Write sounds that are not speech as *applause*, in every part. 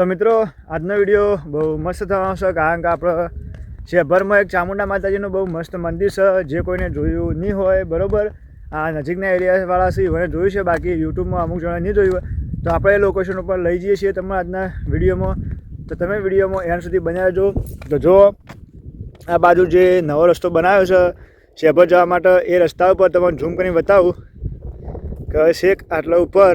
તો મિત્રો, આજનો વીડિયો બહુ મસ્ત થવાનો છે, કારણ કે આપણે શહેરમાં એક ચામુંડા માતાજીનું બહુ મસ્ત મંદિર છે, જે કોઈને જોયું નહીં હોય, બરાબર? આ નજીકના એરિયાવાળા છે એને જોયું છે, બાકી યુટ્યુબમાં અમુક જણા નહીં જોયું હોય. તો આપણે એ લોકેશન ઉપર લઈ જઈએ છીએ તમને આજના વિડીયોમાં. તો તમે વિડીયોમાં એન્ડ સુધી બનાવજો તો જો, આ બાજુ જે નવો રસ્તો બનાવ્યો છે શેભર જવા માટે એ રસ્તા ઉપર તમને ઝૂમ કરીને બતાવું. કે શેક આટલા ઉપર,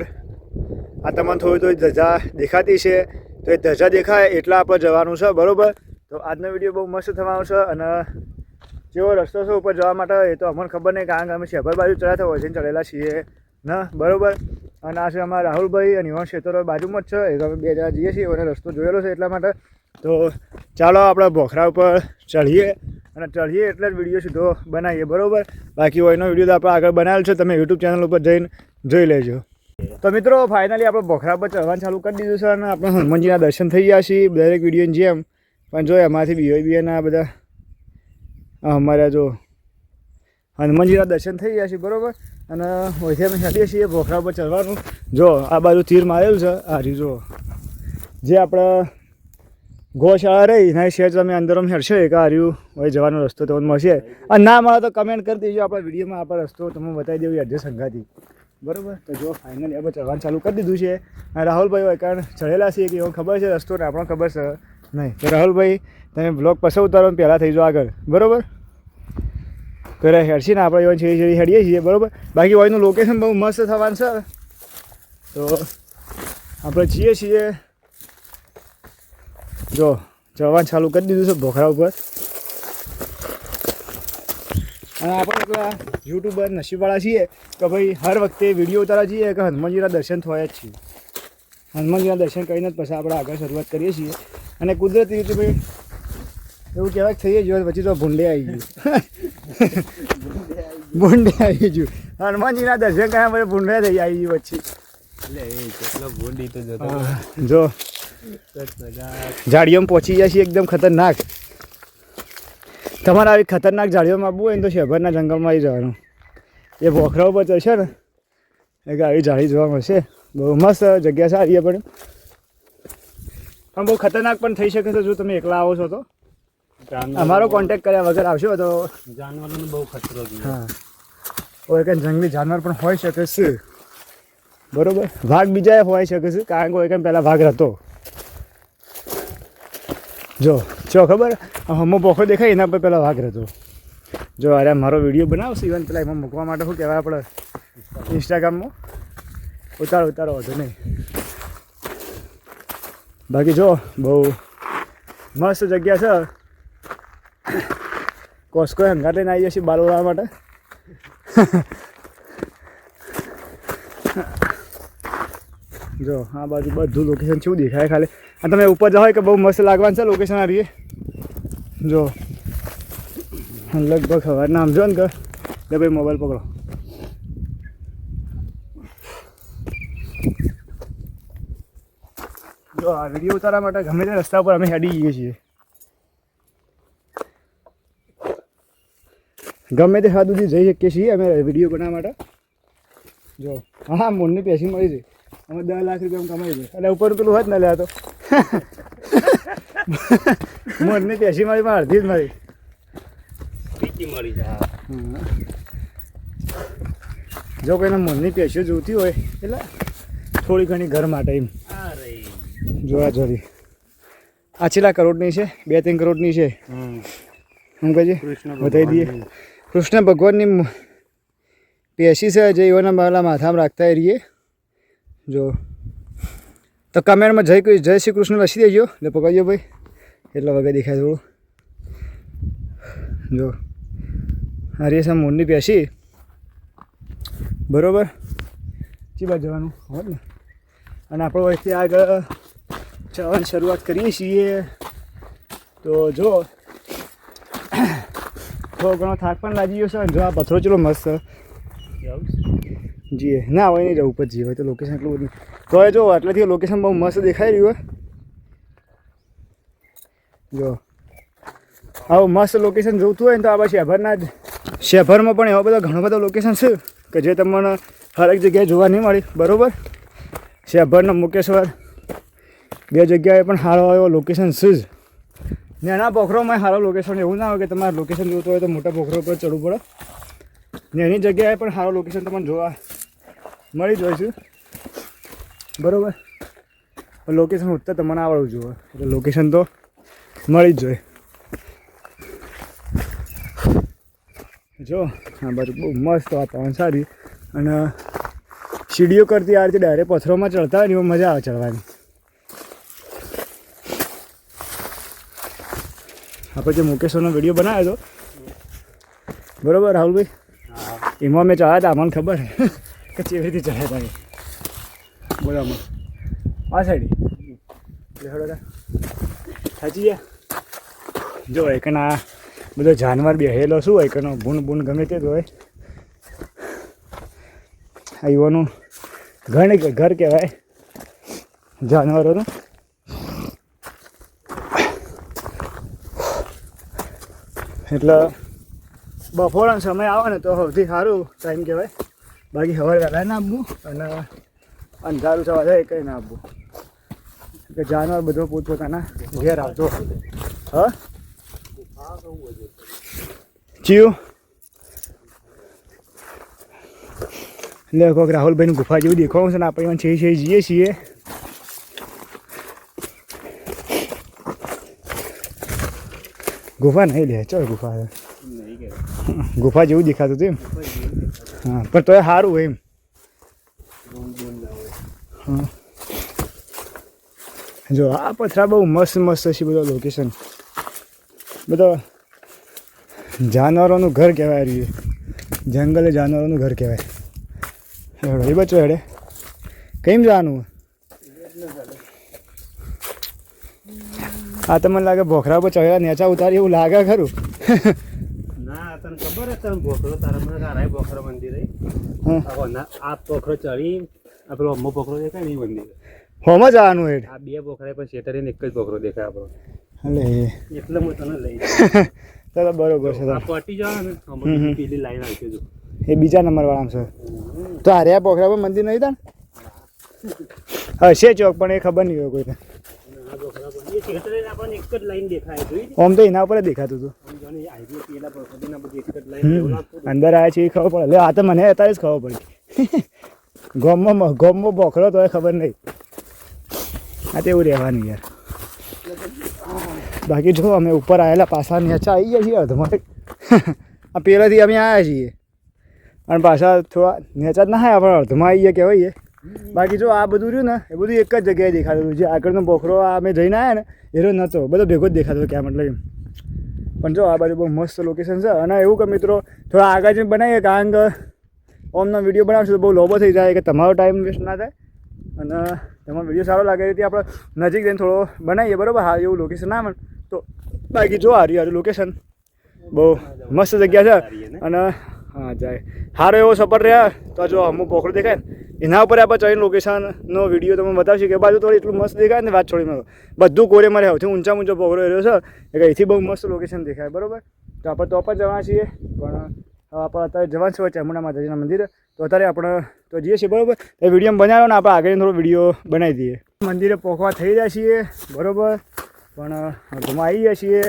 આ તમને થોડી થોડી ધજા દેખાતી છે. તો એ ધજા દેખાય, એટલા આપણે જવાનું છે, બરાબર? તો આજનો વીડિયો બહુ મસ્ત થવાનો છે અને જેવો રસ્તો છે ઉપર જવા માટે, એ તો અમને ખબર નહીં, કારણ કે અમે શહેર બાજુ ચડ્યા હોય છે ચડેલા છીએ, ના? બરાબર? અને આ છે અમારા રાહુલભાઈ અને યુવાન ક્ષેત્રો બાજુમાં જ છે એ અમે બે જણા જઈએ છીએ, અને રસ્તો જોયેલો છે એટલા માટે. તો ચાલો આપણે ભોખરા ઉપર ચઢીએ અને ચઢીએ એટલે જ વીડિયો સીધો બનાવીએ, બરાબર? બાકી એનો વીડિયો તો આપણે આગળ બનાવેલ છે, તમે યુટ્યુબ ચેનલ ઉપર જઈને જોઈ લેજો. તો મિત્રો ફાઇનલી આપણે ભોખરા પર ચડવાનું ચાલુ કરી દીધું છે અને આપણે હનુમાનજીના દર્શન થઈ ગયા છીએ દરેક વિડીયોની જેમ. પણ જો એમાંથી બીઓબીએના બધા અમારા જો હનુમાનજીના દર્શન થઈ ગયા છે બરાબર? અને ઓછે અમે ચાલીએ છીએ ભોખરા પર ચડવાનું જો, આ બાજુ તીર મારેલું છે. આ જો. જે આપણે ગોશાળા રહી, એના શેર તમે અંદર હેરશો, એક આ હોય જવાનો રસ્તો તમને મળશે. અને ના મળે તો કમેન્ટ કરી દેજો આપણા વિડીયોમાં, આપણે રસ્તો તમને બતાવી દેવું એડ્રેસ સંગાથી. બરાબર? તો જો ફાઇનલી આપણે ચડવાનું ચાલુ કરી દીધું છે. રાહુલભાઈ હોય કારણ ચડેલા છીએ કે એવો ખબર છે? રસ્તો ને આપણને ખબર છે. નહીં. તો રાહુલભાઈ, તમે બ્લોગ પછી ઉતારો ને પહેલાં થઈ જાઓ આગળ. બરાબર? પહેલાં હેડશી ને આપણે એવા છેડી છેડી હેડીએ છીએ. બરાબર? બાકી હોયનું લોકેશન બહુ મસ્ત થવાનું છે. તો આપણે છીએ છીએ. જો જવાનું ચાલુ કરી દીધું છે ભોખરા ઉપર. અને આપણે યુટ્યુબર નસીબવાળા છીએ કે ભાઈ હર વખતે વીડિયો ઉતારવા છીએ કે હનુમાનજીના દર્શન થયા જ છીએ હનુમાનજીના દર્શન કરીને જ પછી આપણે આગળ શરૂઆત કરીએ છીએ. અને કુદરતી રીતે ભાઈ એવું કહેવાય થઈ થઈએ જોઈએ પછી તો ભૂંડે આવી ગયું. ભૂંડે આવી ગયું. હનુમાનજીના દર્શન કર્યા પછી ભૂંડે થઈ આવી ગયું પછી જો ઝાડીઓમાં પહોંચી જાય છે એકદમ ખતરનાક. તમારે આવી ખતરનાક ઝાડીઓમાં આવવું હોય ને તો શેભરના જંગલમાં આવી જવાનું. એ બોખરા ઉપર ચડશે ને એક આવી ઝાડી જોવા મળશે. બહુ મસ્ત જગ્યા સારી છે પણ. પણ બહુ ખતરનાક પણ થઈ શકે છે જો તમે એકલા આવો છો તો. અમારો કોન્ટેક કર્યા વગર આવશો તો જાનવરોનો બહુ ખતરો છે. હા. કોઈ કંઈ જંગલી જાનવર પણ હોઈ શકે છે. બરોબર? વાઘ બીજા હોઈ શકે છે. કારણ કે કોઈ પહેલાં વાઘ હતો જો. જો ખબર? હમો પોખો દેખાય, એના પર પહેલાં વાઘ હતો જો અરે મારો વીડિયો બનાવશે ઇવન પેલા એમાં મૂકવા માટે શું કહેવાય આપણે? ઇન્સ્ટાગ્રામમાં ઉતારો ઉતારો, વધુ નહીં. બાકી જો, બહુ મસ્ત જગ્યા છે. કોસ્કો હંગાર લઈને આવી જશે બાલ ઉડાવવા માટે. જો, આ બાજુ બધું લોકેશન શું દેખાય ખાલી? અને તમે ઉપર જાઓ કે બહુ મસ્ત લાગવાનું છે લોકેશન આ રહીએ જો. લગભગ સવાર નામ જો ને કે, લે ભાઈ મોબાઈલ પકડો. જો, આ વીડિયો ઉતારવા માટે ગમે તે રસ્તા પર અમે હેડી જઈએ છીએ. ગમે તે હદ સુધી જઈ શકીએ છીએ અમે વીડિયો બનાવવા માટે. જો. હા મોરની પેસી મળી છે અમે દસ લાખ રૂપિયા કમાઈ છે એટલે ઉપર પેલું હોત ને, લે તો. મોરની પેશી મારી પણ અડધી જ મારી. મળી જાય જો. કોઈને મોરની પેશીઓ જોઈતી હોય એટલે થોડી ઘણી ઘર માટે એમ. જોવા જોડી આ છેલ્લા કરોડની છે બે ત્રણ કરોડની છે. હમ. શું કહે છે? બતાવી દઈએ. કૃષ્ણ ભગવાનની પેશી છે જે એવાના મારા માથામાં રાખતા રહીએ જો. તો કમેન્ટમાં જય જય શ્રી કૃષ્ણ લસી દેજો. એટલે પકડજો ભાઈ. એટલા વગર દેખાય થોડું. જો. છે મોરની પેશી. બરોબર? ચી બાજુ જવાનું? હોત ને. અને આપણે વચ્ચે આગળ ચડવાની શરૂઆત કરીએ છીએ. તો જો. થોડો ઘણો થાક પણ લાગી ગયો છે જો આ પથરો ચલો મસ્ત. છે. જીએ. ના હોય નહીં જવું ઉપર જીએ. હોય તો લોકેશન એટલું બધું તો જો, આટલેથી લોકેશન બહુ મસ્ત દેખાઈ રહ્યું હોય જો. આવું મસ્ત લોકેશન જોતું હોય ને તો આ પછી શેભરના જ. શેભરમાં પણ એવા બધા ઘણા બધા લોકેશન છે કે જે તમને હરેક જગ્યાએ જોવા નહીં મળી. બરાબર? શેભરનો મુકેશ્વર બે જગ્યાએ પણ સારો એવો લોકેશન છે જ. નાના પોખરોમાં સારો લોકેશન એવું ના હોય કે તમારે લોકેશન જોતું હોય તો મોટા પોખરો પર ચડવું પડે. ને એની જગ્યાએ પણ સારું લોકેશન તમને જોવા મળી જોઈશું બરાબર? લોકેશન ઉત્તર તમને આવડવું જોઈએ. એટલે લોકેશન તો મળી જ જોઈએ જો આ બાજુ બહુ મસ્ત વાતાવરણ સારી. અને સીડીઓ કરતી આ રીતે ડાયરેક્ટ પથ્થરોમાં ચડતા હોય ને એમાં મજા આવે ચડવાની. આપણે જે મુકેશોનો વીડિયો બનાવ્યો હતો. બરોબર રાહુલભાઈ? હા. એમાં મેં ચડાયા હતા મને ખબર *laughs* કે કેવી રીતે ચડ્યા હતા બોલામાં આ સાઈડ સાચી ગયા જો, એકના બધો જાનવર બેહેલો શું હોય કનો ભૂન ભૂન ગમે તે જ હોય. આ યુવાનું ઘર ઘર કહેવાય. જાનવરોનું. એટલે બપોરનો સમય આવે ને તો સૌથી સારું ટાઈમ કહેવાય. બાકી સવારે વહેલા ના આપવું અને અંધારું સવારે જાય કંઈ ના આપવું કે જાનવર બધો પોતપોતાના ઘેર આવતો હ? ચિયું એટલે કોઈક રાહુલભાઈની ગુફા જેવું દેખાવું છે ને આપણે એમાં છે છે જઈએ છીએ. ગુફા નહીં લે ચલ ગુફા નહીં ગુફા જેવું દેખાતું હતું એમ? હા પણ તોય સારું હોય એમ બોલ બોલ ના હોય જો આ પથરા બહુ મસ્ત મસ્ત છે બધો લોકેશન બધો જાનવરોનું ઘર કહેવાય રહ્યું જંગલે જાનવરોનું ઘર કહેવાય. હેડો એ બચો હેડે. કેમ જવાનું? આ તો મને લાગે ભોખરા પર ચડ્યા નેચા ઉતારી એવું લાગે ખરું? ના તને ખબર હે તને ભોખરો? તારા મને તારા ભોખરો મંદિર આ પોખરો ચડી આ પેલો અમ્મો દેખાય નહીં મંદિર. હોમ જવાનું હેડ. આ બે પોખરા પણ શેતરે એક જ પોખરો દેખાય આપણો. એટલે એટલે હું તને લઈ *laughs* ચાલો બરોબર છે આ. પટી જાવ ને. હમણાં પેલી લાઈન આવશે જો. એ બીજા નંબર વાળા છે. તો હાર્યા પોખરા પર મંદિર નહીં તા હશે ચોક પણ એ ખબર નહીં હોય કોઈને. આ જ આમ તો એના ઉપર દેખાતું હતું. જ. અંદર આવ્યા છે એ ખબર પડે. એટલે આ તો મને અત્યારે જ ખબર પડી. *laughs* ગોમમાં ગોમમાં બોખરો તો ખબર નહીં. આ તો એવું રહેવાનું યાર. બાકી જો અમે ઉપર આવેલા પાછા નેચા આવી ગયા છીએ અધમાં આ પહેલાંથી અમે આવ્યા છીએ. અને પાછા થોડા નેચા જ ના આવ્યા પણ અર્ધમાં આવી ગયા કહેવાય બાકી જો આ બધું રહ્યું ને, એ બધું એક જ જગ્યાએ દેખાતું હતું. જે આગળનો બોખરો આ અમે જઈને આવ્યા ને એનો નહોતો બધો ભેગો જ દેખાતો ક્યાં મતલબ એમ. પણ જો આ બાજુ બહુ મસ્ત લોકેશન છે. અને એવું કે મિત્રો, થોડા આગળ જઈને બનાવીએ, કારણ કે ઓમનો વીડિયો બનાવશું તો બહુ લોબો થઈ જાય કે તમારો ટાઈમ વેસ્ટ ના થાય. અને તમારો વીડિયો સારો લાગે રીતે આપણે નજીક જઈને થોડો બનાવીએ, બરાબર? હા, એવું લોકેશન ના મળે. તો બાકી જો હારી હારું લોકેશન બહુ મસ્ત જગ્યા છે. અને હા, જાય. સારો એવો સફર રહ્યા. તો જો અમુક પોખરો દેખાય ને, એના ઉપર આપણે ચડીને લોકેશનનો વીડિયો તમે બતાવશું. કે બાજુ થોડી એટલું મસ્ત દેખાય ને, વાત છોડીને બધું કોરે મારે સૌથી ઊંચા ઊંચો પોખરો રહ્યો છે. એટલે અહીંથી બહુ મસ્ત લોકેશન દેખાય, બરાબર? તો આપણે તો પણ જવાના છીએ, પણ આપણે અત્યારે જવાનું છે ચામુંડા માતાજીના મંદિરે. તો અત્યારે આપણે તો જઈએ છીએ, બરાબર? એ વીડિયો બનાવ્યો ને આપણે આગળ થોડો વીડિયો બનાવી દઈએ. મંદિરે પોખવા થઈ રહ્યા છીએ, બરાબર? પણ અડધમાં આવી ગયા છીએ.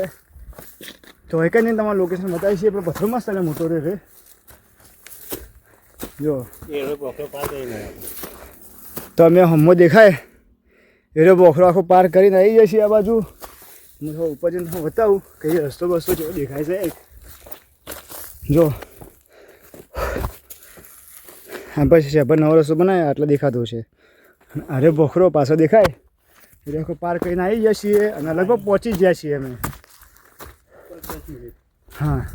તો એક જ નહીં, તમારે લોકેશન બતાવી છીએ પણ પથ્થર મસ્ત અને મોટો રહે જો. તો અમે હમો દેખાય. એરો બોખરો આખો પાર કરીને આવી છીએ આ બાજુ. હું ઉપર જઈને બતાવું કે રસ્તો બસ્તો જેવો દેખાય છે. જો. આ પછી શેભર નવો રસ્તો બનાવ્યો, આટલો દેખાતો છે. અરે બોખરો, પાછો દેખાય? આખો પાર કરીને આવી ગયા છીએ અને લગભગ પહોંચી ગયા છીએ અમે. હા.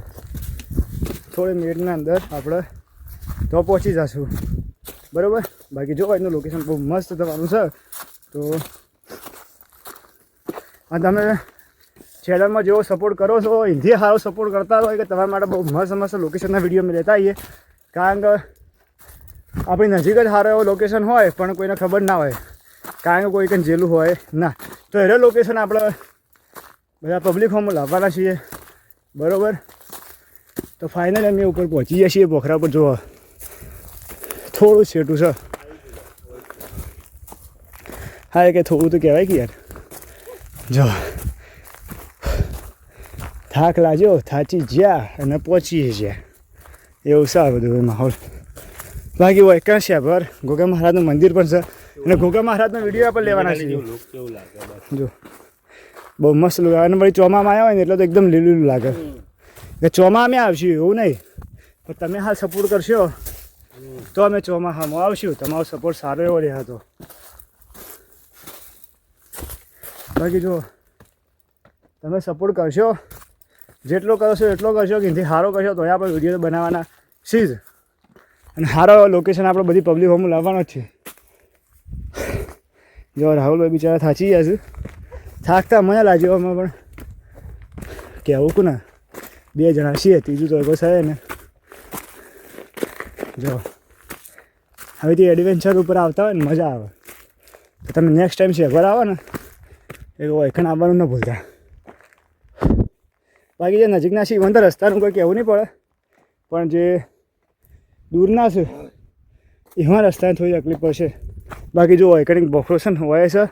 થોડી મિનિટના અંદર આપણે તો પહોંચી જશું. બરાબર? બાકી જો, એનું લોકેશન બહુ મસ્ત તમારું છે. તો, આ તમે ચેનલમાં જેવો સપોર્ટ કરો છો હિન્દી સારો સપોર્ટ કરતા હોય કે તમારા માટે બહુ મસ્ત મસ્ત લોકેશનના વીડિયો અમે લેતા આવીએ. કારણ કે આપણી નજીક જ સારો એવો લોકેશન હોય, પણ કોઈને ખબર ના હોય. કારણ કે કોઈ કંઈ જેલું હોય ના. તો એનો લોકેશન આપણે બધા પબ્લિક હોમ લાવવાના છીએ. બરાબર? તો ફાઇનલ અમે ઉપર પહોંચી જઈએ છીએ પોખરા પર. જોવા થોડું છેટું છે. હા, એ કે થોડું તો કહેવાય કે યાર. જો થાક લાગ્યો થાચી જ્યા અને પહોંચીએ જ્યાં એવું સારું બધું માહોલ. બાકી હોય કાં છે ભર. ગોગા મહારાજનું મંદિર પણ છે. અને ગોગા મહારાજનો વીડિયો પણ લેવાના છે. જો. બહુ મસ્ત લુક. અને પછી ચોમામાં આવ્યા હોય ને એટલે તો એકદમ લીલું લીલું લાગે. કે અમે આવશું એવું નહીં. પણ તમે હાલ સપોર્ટ કરશો તો અમે ચોમાહામાં આવશું. તમારો સપોર્ટ સારો એવો રહ્યા હતો બાકી જો તમે સપોર્ટ કરશો જેટલો કરશો એટલો કરશો કે એનાથી સારો કરશો તો આપણે વીડિયો બનાવવાના સીઝ અને સારો લોકેશન આપણે બધી પબ્લિક હોમ લાવવાનો જ છે. જો રાહુલભાઈ બિચારા થાચી ગયા છે. થાકતા મજા લાગ્યો અમે પણ. કહેવું ને બે જણા છીએ, ત્રીજું તો એકો છે ને. જો. હવેથી એડવેન્ચર ઉપર આવતા હોય ને મજા આવે. તો તમે નેક્સ્ટ ટાઈમ શેખર આવો ને. એ વૈખણ આવવાનું ન ભૂલતા. બાકી જે નજીકના છે ઇવન તો રસ્તાનું કોઈ કહેવું નહીં પડે. પણ જે દૂરના છે, એમાં રસ્તાને થોડી તકલીફ પડશે. બાકી જો વૈકણિક બોખરો છે ને હોય છે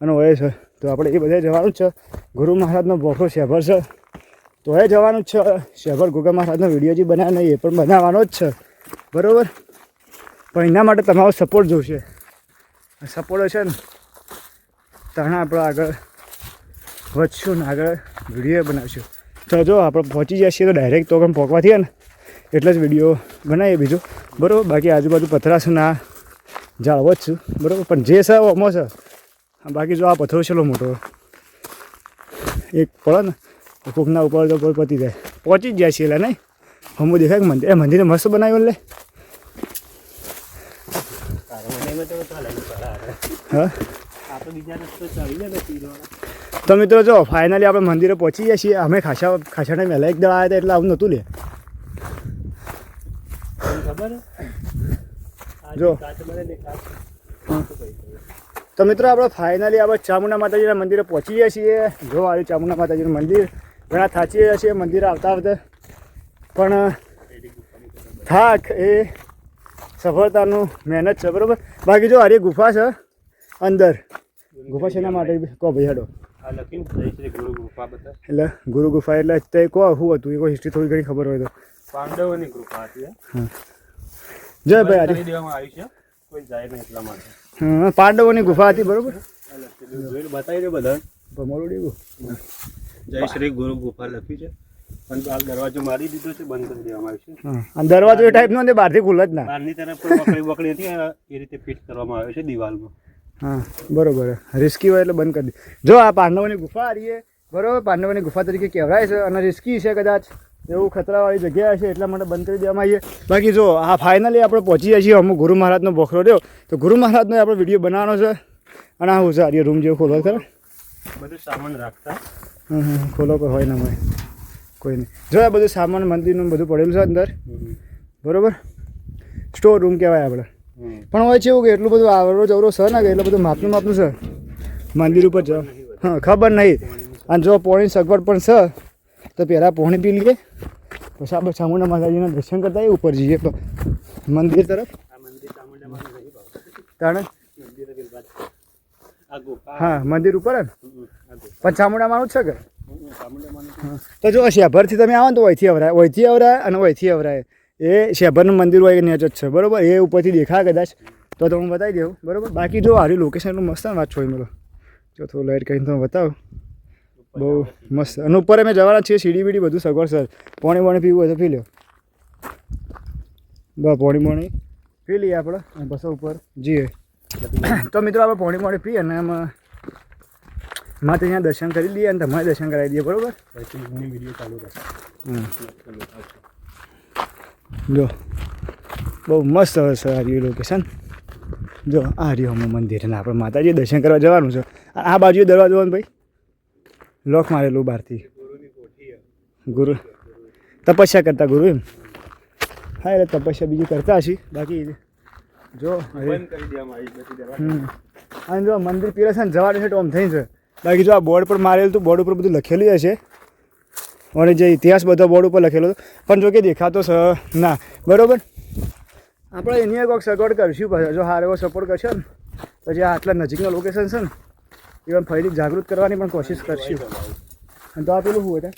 અને હોય છે, તો આપણે એ બધા જવાનું જ છે. ગુરુ મહારાજનો બોખરો શેભર છે. તો એ જવાનું જ છે. શેભર ગુગા મહારાજનો વીડિયો જે બનાવ્યો નહીં એ પણ બનાવવાનો જ છે. બરાબર? પણ એના માટે તમારો સપોર્ટ જોઈશે સપોર્ટ છે ને, તણા આપણે આગળ વધશું ને આગળ વીડિયો બનાવશું. તો જો, આપણે પહોંચી જઈએ તો ડાયરેક્ટ તો પણ પહોંચવાથી ને, એટલે જ વીડિયો બનાવીએ બીજો. બરાબર? બાકી આજુબાજુ પથરા છે ના જાળવો જ છું. બરાબર? પણ જે છે, ઓમો છે. બાકી જો આ પથરો છે લો મોટો. એક પડે ને કોકના ઉપર તો કોઈ પતી જાય. પહોંચી જ જાય છે એટલે, નહીં? હમું દેખાય મંદિર એ મંદિરે મસ્ત બનાવ્યું લે. તારા મને એમાં તો ચાલે નહીં પડે આપણે. હા. આપણે બીજા તો મિત્રો જો ફાઇનલી આપણે મંદિરે પહોંચી ગયા છીએ. અમે ખાસા ખાસા ટાઈમ વહેલા એક દળ આવ્યા હતા એટલે આવું નહોતું લે. ખબર જો. તો મિત્રો આપણે ફાઇનલી આપણે ચામુંડા માતાજીના મંદિરે પહોંચી ગયા છીએ. જો, આ રહ્યું ચામુંડા માતાજીનું મંદિર. ઘણા થાચી ગયા છીએ, મંદિરે આવતા આવતા પણ, થાક એ સફળતાનું મહેનત છે, બરાબર? બાકી જો હારી ગુફા છે અંદર. ગુફા શેના માટે? કહો ભાઈ હેડો. આ લખીને જય શ્રી ગુરુ ગુફા બધા એટલે ગુરુ ગુફા એટલે તે કહો શું હતું? એ કોઈ હિસ્ટ્રી થોડી ઘણી ખબર હોય તો. પાંડવોની ગુફા હતી જય ભાઈ આજે. દેવામાં આવી છે. કોઈ જાય નહીં એટલા માટે. પાંડવોની ગુફા હતી બરાબર? બતાવી દે બધા ભમોડું દેવું જય શ્રી ગુરુ ગુફા લખ્યું છે. દરવાજો મારી દીધો છે બંધ કરી દેવામાં આવ્યો છે. દરવાજો એ ટાઈપનો ને બહારથી ખુલ્લે જ ના. બહારની તરફ વકડી વકડી હતી એ રીતે ફિટ કરવામાં આવ્યો છે દિવાલમાં. હા બરોબર રિસ્કી હોય એટલે બંધ કરી દે. જો આ પાંડવોની ગુફા છે બરોબર? પાંડવોની ગુફા તરીકે કહેવાય છે અને રિસ્કી છે કદાચ. એવું ખતરાવાળી જગ્યા હશે એટલા માટે બંધ કરી દેવામાં આવીએ. બાકી જો આ ફાઇનલી આપણે પહોંચી જાય છીએ અમુક ગુરુ મહારાજનો બોખરો રહ્યો તો ગુરુ મહારાજનો આપણે વીડિયો બનાવવાનો છે. અને આ હું છે આ રૂમ જેવો ખોલો ખરા? બધું સામાન રાખતા. ખોલો કોઈ હોય ના હોય. કોઈ નહીં. જો આ બધું સામાન મંદિરનું બધું પડેલું છે અંદર. બરોબર? સ્ટોર રૂમ કહેવાય આપણે. પણ હોય છે એવું કે એટલું બધું આવરો જવરો છે ને કે એટલું બધું માપનું માપનું છે. મંદિર ઉપર જાઓ હા, ખબર નહીં. અને જો પોણી સગવડ પણ છે, તો પહેલાં પોણી પી લઈએ. પછી આપણે ચામુંડા માતાજીના દર્શન કરતા ઉપર જઈએ મંદિર તરફ. તાણે? હા, મંદિર ઉપર પણ ચામુંડામાંનું જ છે કે. તો જો શેભરથી તમે આવો ને તો ઓયથી અવરાય ઓયથી અવરાય અને ઓયથી અવરાય એ શેભરનું મંદિર હોય નેચ જ છે બરાબર? એ ઉપરથી દેખાય કદાચ. તો તો હું બતાવી દઉં બરાબર? બાકી જો હારી લોકેશન એટલું મસ્ત વાત છો મેલો જો થોડું લાઇટ કરીને તમે બતાવો. બહુ મસ્ત. અને ઉપર અમે જવાના છીએ સીડી બીડી બધું સગવડ સર. પોણી પોણી પીવું હોય તો પી લો બસ પોણી પોણી પી લઈએ આપણે. અને પછી ઉપર જઈએ. તો મિત્રો આપણે પોણી પોણી પીએ અને એમાં મારે ત્યાં દર્શન કરી દઈએ અને તમારે દર્શન કરાવી દઈએ બરાબર? વીડિયો ચાલુ રહેશે હમ. જો બહુ મસ્ત હશે આ રહ્યું લોકેશન જો આ રહ્યું અમે મંદિર અને આપણે માતાજી દર્શન કરવા જવાનું છે. આ બાજુ દરવાજો ભાઈ? લોક મારેલું બહારથી. ગુરુ તપસ્યા કરતા ગુરુ એમ. હા એટલે તપસ્યા બીજી કરતા હશે. બાકી જો અને જો મંદિર પીરસન જવાનું છે તો આમ થઈ છે. બાકી જો આ બોર્ડ પર મારેલું તો બોર્ડ ઉપર બધું લખેલું હશે. અને જે ઇતિહાસ બધો બોર્ડ ઉપર લખેલો હતો. પણ જો કે દેખાતો છે ના. બરોબર? આપણે એની કોઈક સગવડ કરશું પાછા જો હારો એવો સપોર્ટ કરશે ને પછી આ આટલા નજીકના લોકેશન છે ને even ફરીથી જાગૃત કરવાની પણ કોશિશ કરશું. અને તો આ પેલું શું હતા?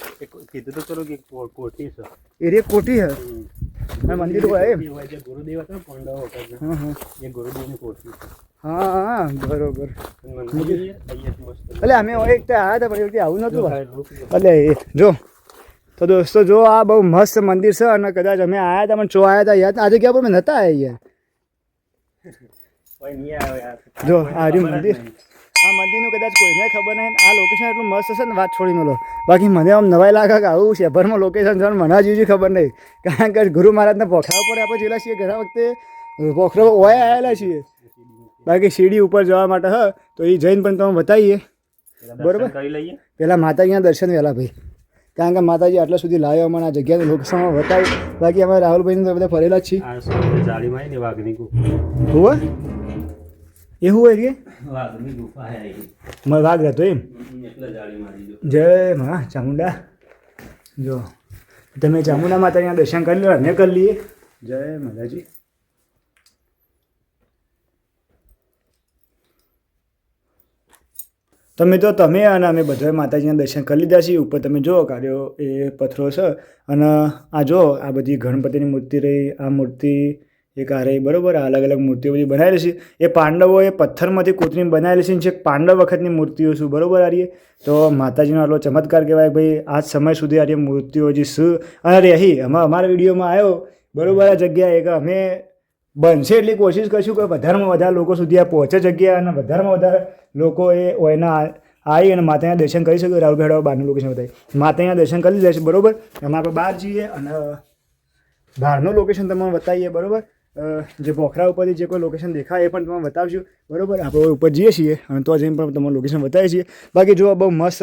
કીધું તો કરો કે કોટી છે. એરિયા કોઠી હે? મંદિર હોય એમ? એ જે ગુરુદેવ હતા પાંડવો એ ગુરુદેવની કોઠી હા હા બરોબર. એટલે અમે એક આવ્યા હતા પણ એ આવું નતું એટલે એ જો. તો દોસ્તો જો આ બહુ મસ્ત મંદિર છે અને કદાચ અમે આવ્યા હતા પણ ચો આવ્યા હતા યાદ આજે જગ્યા પણ મેં નહોતા આવ્યા યાર. જો, આ રહ્યું મંદિર. આ મંદિરનું કદાચ કોઈને ખબર નહીં આ લોકેશન એટલું મસ્ત છે ને વાત છોડી મેલો બાકી મને આમ નવાઈ લાગે કે આવું શહેરમાં લોકેશન છે મને હજી ખબર નહીં. કારણ કે ગુરુ મહારાજના પોખરા ઉપર આપણે જેલા છીએ ઘણા વખતે. પોખરો ઓયા આવેલા છીએ. બાકી શીડી ઉપર જવા માટે હ તો એ જઈને પણ તમે બતાવીએ. બરોબર. પેલા માતાજીના દર્શન વહેલા ભાઈ. કારણ કે માતાજી આટલા સુધી લાવ્યો અમને આ જગ્યાની લોકેશનમાં બતાવી બાકી અમે રાહુલભાઈને તો બધા ફરેલા જ છીએ. હુંવે? એવું હોય કે? હે વાઘ રહેતો એમ? જય મા ચામુંડા. જો તમે ચામુંડા માતાજીના દર્શન કરી લો અમે કરી લઈએ. જય માતાજી. તમે તો તમે અને અમે બધાએ માતાજીના દર્શન કરી લીધા છીએ. ઉપર તમે જુઓ કાર્યો એ પથરો છે. અને આ જો આ બધી ગણપતિની મૂર્તિ રહી, આ મૂર્તિ એ કારે બરાબર? અલગ અલગ મૂર્તિઓ બધી બનાવેલી છે. એ પાંડવો એ પથ્થરમાંથી કોતરીને બનાવેલી છે. જે પાંડવ વખતની મૂર્તિઓ શું બરાબર આરીએ તો માતાજીનો આટલો ચમત્કાર કહેવાય, ભાઈ આ સમય સુધી આ મૂર્તિઓ જે શું અને રહી. અમે અમારા વિડીયોમાં આવ્યો, બરાબર? આ જગ્યાએ કે અમે બનશે એટલી કોશિશ કરશું કે વધારેમાં વધારે લોકો સુધી આ પહોંચે જગ્યા અને વધારેમાં વધારે લોકો એ ઓયના આવી અને માતાના દર્શન કરી શકે. રાહુલ ભેડા બહારનું લોકેશન બતાવી. માતાના દર્શન કરી લેશે બરોબર? એમાં આપણે બહાર જઈએ અને બહારનું લોકેશન તમને બતાવીએ, બરાબર? જે પોખરા ઉપરથી જે કોઈ લોકેશન દેખાય એ પણ તમને બતાવશું બરાબર? આપણે ઉપર જઈએ છીએ અને તો જઈને પણ તમને લોકેશન બતાવીએ છીએ. બાકી જો બહુ મસ્ત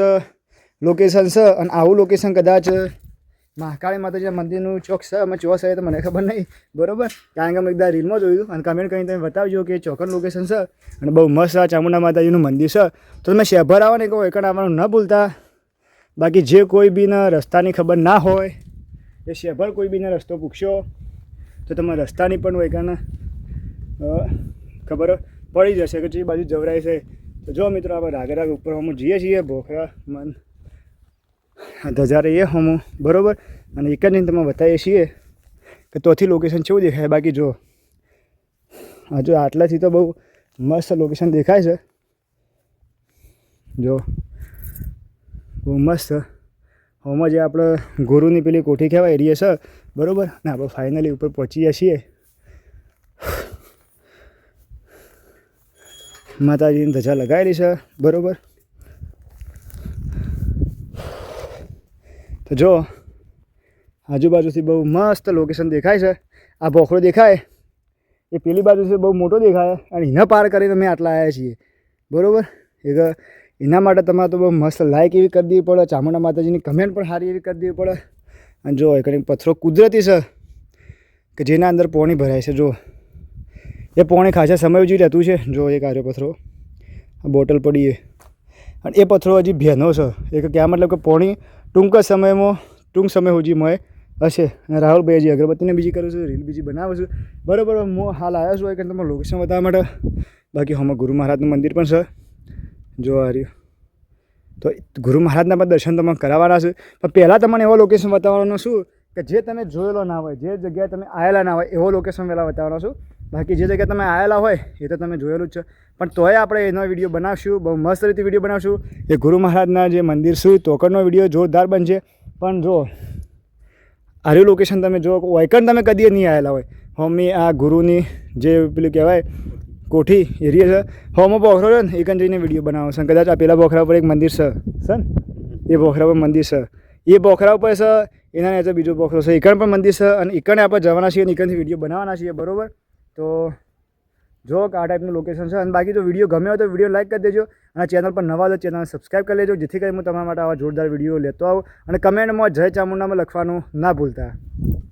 લોકેશન છે અને આવું લોકેશન કદાચ મહાકાળી માતાજીના મંદિરનું ચોક છે, અમે ચોક છે, તો મને ખબર નહીં. બરોબર? કારણ કે અમે એકદા રીલમાં જોયું અને કમેન્ટ કરીને તમે બતાવજો કે ચોકન લોકેશન છે અને બહુ મસ્ત આ ચામુંડા માતાજીનું મંદિર છે. તો તમે શહેભર આવો ને કહો, એકણ આવવાનું ન ભૂલતા. બાકી જે કોઈ બીને રસ્તાની ખબર ના હોય, એ શહેભર કોઈ બીને રસ્તો પૂછશો તો તમે રસ્તાની પણ એકણ ખબર પડી જશે કે જે બાજુ જવરાય છે. તો જો મિત્રો, આપણે રાગે રાગ ઉપર અમે જઈએ છીએ, ભોખરા મન. ધજારે એ હમો, બરોબર? અને એક જ તમે બતાવીએ છીએ કે તોથી લોકેશન કેવું દેખાય. બાકી જો, હજુ આટલાથી તો બહુ મસ્ત લોકેશન દેખાય છે. જો, બહુ મસ્ત. હોમાં જે આપણે ગુરુની પેલી કોઠી કહેવાય, એરિયા છે, બરાબર? ને આપણે ફાઇનલી ઉપર પહોંચી ગયા છીએ. માતાજીની ધજા લગાવેલી છે, બરોબર? તો જો, આજુબાજુથી બહુ મસ્ત લોકેશન દેખાય છે. આ ભોખરો દેખાય. એ પેલી બાજુથી બહુ મોટો દેખાય અને એના પાર કરીને અમે આટલા આવ્યા છીએ. બરાબર? એક, એના માટે તમારે તો બહુ મસ્ત લાઇક એવી કરી દેવી પડે, ચામુંડા માતાજીની કમેન્ટ પણ સારી એવી કરી દેવી પડે. અને જો, એક પથ્થરો કુદરતી છે કે જેના અંદર પોણી ભરાય છે. જો, એ પોણી ખાસા સમય સુધી રહેતું છે. જો, એક આર્યો પથ્થરો. આ બોટલ પડી એ અને એ પથ્થરો હજી ભેનો છે. એક, ક્યાં મતલબ કે પોણી ટૂંક સમયમાં, ટૂંક સમય સુધી મળે હશે. અને રાહુલભાઈ હજી અગરબત્તીને બીજી કરું છું રીલ બીજી બનાવું છું. બરાબર હું હાલ આવ્યો છું કે તમે લોકેશન બતાવવા માટે. બાકી હમણાં ગુરુ મહારાજનું મંદિર પણ છે. જો આ રહ્યું. તો ગુરુ મહારાજના પણ દર્શન તમે કરાવવાના છે. પણ પહેલાં તમને એવો લોકેશન બતાવવાનો શું કે જે તમે જોયેલો ના હોય, જે જગ્યાએ તમે આવેલા ના હોય, એવો લોકેશન પહેલાં બતાવવાનો છું બાકી જે જગ્યાએ તમે આવેલા હોય, એ તો તમે જોયેલું જ છે. પણ તોય આપણે એનો વીડિયો બનાવશું, બહુ મસ્ત રીતે વીડિયો બનાવશું. એ ગુરુ મહારાજના જે મંદિર શું તોકરનો વીડિયો જોરદાર બનશે. પણ જો આર્યું લોકેશન તમે જો વાયકણ તમે કદી નહીં આવેલા હોય. હોમી આ ગુરુની જે પેલું કહેવાય, કોઠી એરિયા છે, હોમો બોખરો છે ને એકન જઈને વીડિયો બનાવો. છે કદાચ આ પેલા બોખરા પર એક મંદિર છે. સર એ બોખરા પર મંદિર છે. એ બોખરા ઉપર છે, એના નીચે બીજો બોખરો છે. એકણ પણ મંદિર છે અને એકણે આપણે જવાના છીએ અને એકણથી વીડિયો બનાવવાના છીએ, બરાબર? તો જો આ ટાઈપનું લોકેશન છે. અને બાકી જો વીડિયો ગમ્યો હોય તો વીડિયો લાઈક કરી દેજો અને ચેનલ પર નવા તો ચેનલ સબસ્ક્રાઈબ કરી લેજો. જેથી કરી હું તમારા માટે આવા જોરદાર વીડિયો લેતો આવું. અને કમેન્ટમાં જય ચામુંડામાં લખવાનું ના ભૂલતા.